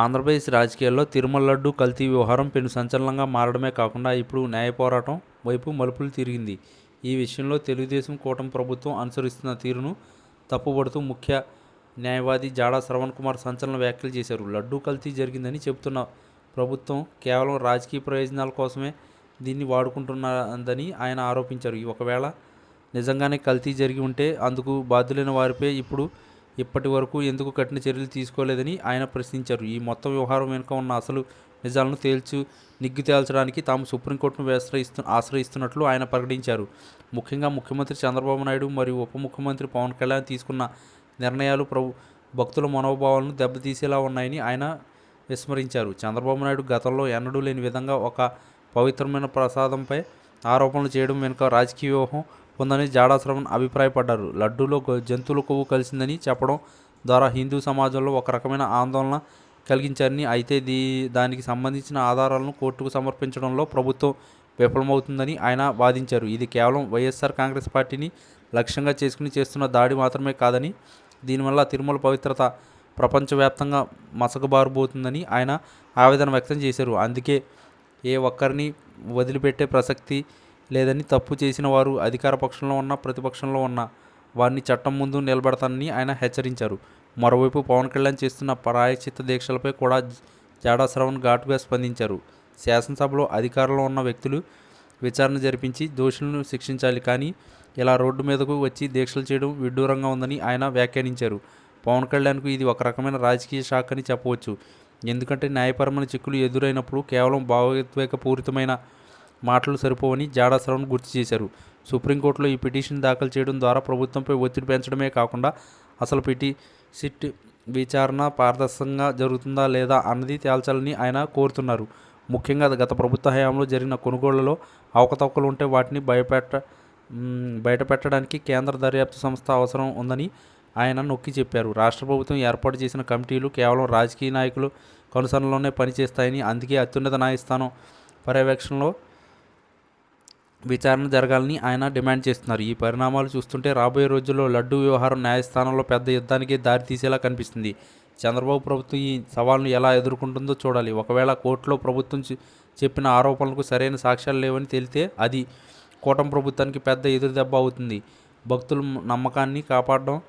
ఆంధ్రప్రదేశ్ రాజకీయాల్లో తిరుమల లడ్డు కల్తీ వ్యవహారం పెను సంచలనంగా మారడమే కాకుండా ఇప్పుడు న్యాయ పోరాటం వైపు మలుపులు తిరిగింది. ఈ విషయంలో తెలుగుదేశం కూటమి ప్రభుత్వం అనుసరిస్తున్న తీరును తప్పుబడుతూ ముఖ్య న్యాయవాది జాడా శ్రవణ్ కుమార్ సంచలన వ్యాఖ్యలు చేశారు. లడ్డూ కల్తీ జరిగిందని చెబుతున్న ప్రభుత్వం కేవలం రాజకీయ ప్రయోజనాల కోసమే దీన్ని వాడుకుంటున్నదని ఆయన ఆరోపించారు. ఒకవేళ నిజంగానే కల్తీ జరిగి ఉంటే అందుకు బాధ్యులైన వారిపై ఇప్పుడు ఇప్పటి వరకు ఎందుకు కఠిన చర్యలు తీసుకోలేదని ఆయన ప్రశ్నించారు. ఈ మొత్తం వ్యవహారం వెనుక ఉన్న అసలు నిజాలను తేల్చు నిగ్గు తేల్చడానికి తాము సుప్రీంకోర్టును ఆశ్రయిస్తు ఆశ్రయిస్తున్నట్లు ఆయన ప్రకటించారు. ముఖ్యంగా ముఖ్యమంత్రి చంద్రబాబు నాయుడు మరియు ఉప ముఖ్యమంత్రి పవన్ కళ్యాణ్ తీసుకున్న నిర్ణయాలు ప్రభు భక్తుల మనోభావాలను దెబ్బతీసేలా ఉన్నాయని ఆయన విస్మరించారు. చంద్రబాబు నాయుడు గతంలో ఎన్నడూ లేని విధంగా ఒక పవిత్రమైన ప్రసాదంపై ఆరోపణలు చేయడం వెనుక రాజకీయ వ్యూహం ఉందని జాడా శ్రవణ్ అభిప్రాయపడ్డారు. లడ్డూలో జంతువుల కొవ్వు కలిసిందని చెప్పడం ద్వారా హిందూ సమాజంలో ఒక రకమైన ఆందోళన కలిగించారని అయితే దీ దానికి సంబంధించిన ఆధారాలను కోర్టుకు సమర్పించడంలో ప్రభుత్వం విఫలమవుతుందని ఆయన వాదించారు. ఇది కేవలం వైఎస్ఆర్ కాంగ్రెస్ పార్టీని లక్ష్యంగా చేసుకుని చేస్తున్న దాడి మాత్రమే కాదని దీనివల్ల తిరుమల పవిత్రత ప్రపంచవ్యాప్తంగా మసకబారుబోతుందని ఆయన ఆవేదన వ్యక్తం చేశారు. అందుకే ఏ ఒక్కరిని వదిలిపెట్టే ప్రసక్తి లేదని తప్పు చేసిన వారు అధికార పక్షంలో ఉన్న ప్రతిపక్షంలో ఉన్న వారిని చట్టం ముందు నిలబెడతానని ఆయన హెచ్చరించారు. మరోవైపు పవన్ కళ్యాణ్ చేస్తున్న ప్రాయచిత్త దీక్షలపై కూడా జాడా శ్రవణ్ ఘాటుగా స్పందించారు. శాసనసభలో అధికారంలో ఉన్న వ్యక్తులు విచారణ జరిపించి దోషులను శిక్షించాలి కానీ ఇలా రోడ్డు మీదకు వచ్చి దీక్షలు చేయడం విడ్డూరంగా ఉందని ఆయన వ్యాఖ్యానించారు. పవన్ కళ్యాణ్కు ఇది ఒక రకమైన రాజకీయ షాక్ అని చెప్పవచ్చు. ఎందుకంటే న్యాయపరమైన చిక్కులు ఎదురైనప్పుడు కేవలం భావోద్వేగపూరితమైన మాటలు సరిపోవని జాడా శ్రవణ్ గుర్తు చేశారు. సుప్రీంకోర్టులో ఈ పిటిషన్ దాఖలు చేయడం ద్వారా ప్రభుత్వంపై ఒత్తిడి పెంచడమే కాకుండా అసలు పిటి సిట్ విచారణ పారదర్శకంగా జరుగుతుందా లేదా అన్నది తేల్చాలని ఆయన కోరుతున్నారు. ముఖ్యంగా గత ప్రభుత్వ హయాంలో జరిగిన కొనుగోళ్ళలో అవకతవకలు ఉంటే వాటిని భయపెట్ట బయటపెట్టడానికి కేంద్ర దర్యాప్తు సంస్థ అవసరం ఉందని ఆయన నొక్కి చెప్పారు. రాష్ట్ర ప్రభుత్వం ఏర్పాటు చేసిన కమిటీలు కేవలం రాజకీయ నాయకులు కనుసనలోనే పనిచేస్తాయని అందుకే అత్యున్నత న్యాయస్థానం పర్యవేక్షణలో విచారణ జరగాలని ఆయన డిమాండ్ చేస్తున్నారు. ఈ పరిణామాలు చూస్తుంటే రాబోయే రోజుల్లో లడ్డూ వ్యవహారం న్యాయస్థానంలో పెద్ద యుద్ధానికి దారి తీసేలా కనిపిస్తుంది. చంద్రబాబు ప్రభుత్వం ఈ సవాల్ను ఎలా ఎదుర్కొంటుందో చూడాలి. ఒకవేళ కోర్టులో ప్రభుత్వం చెప్పిన ఆరోపణలకు సరైన సాక్ష్యాలు లేవని తేలితే అది కూటమి ప్రభుత్వానికి పెద్ద ఎదురుదెబ్బ అవుతుంది. భక్తుల నమ్మకాన్ని కాపాడడం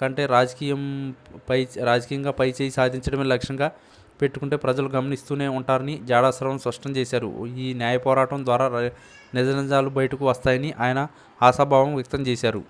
కంటే రాజకీయం పై రాజకీయంగా పై చేయి సాధించడమే లక్ష్యంగా పెట్టుకుంటే ప్రజలు గమనిస్తూనే ఉంటారని జాడాశ్రవం స్పష్టం చేశారు. ఈ న్యాయ పోరాటం ద్వారా నిజ నిజాలు బయటకు వస్తాయని ఆయన ఆశాభావం వ్యక్తం చేశారు.